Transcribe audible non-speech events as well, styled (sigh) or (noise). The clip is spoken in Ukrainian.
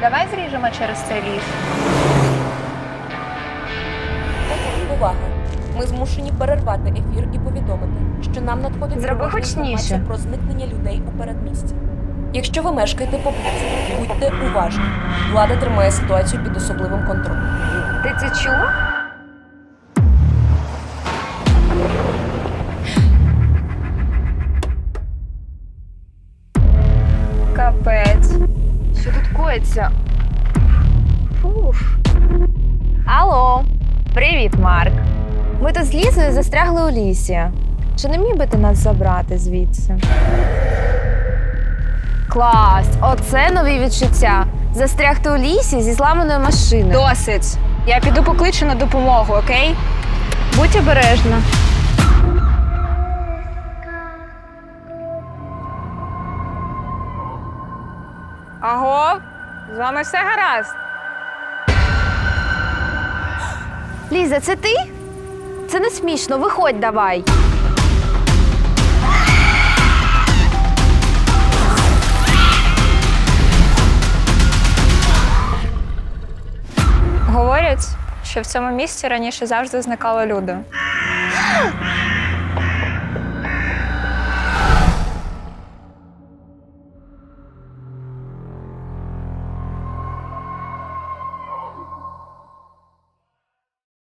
Давай зріжемо через цей ліс. Увага! Ми змушені перервати ефір і повідомити, що нам надходить Зроби тривожна гучніше. інформація про зникнення людей у передмісті. Якщо ви мешкаєте поблизу, будьте уважні. Влада тримає ситуацію під особливим контролем. Ти це чув? Капець. Що тут коїться? Фуф. Алло, привіт, Марк. Ми тут з Лізою застрягли у лісі. Чи не міг би ти нас забрати звідси? Клас! Оце нові відчуття. Застрягти у лісі зі зламаною машиною. Досить. Я піду покличу на допомогу, окей? Будь обережна. Аго, з вами все гаразд. Ліза, це ти? Це не смішно, виходь давай. Говорять, що в цьому місці раніше завжди зникало люди. (gasps)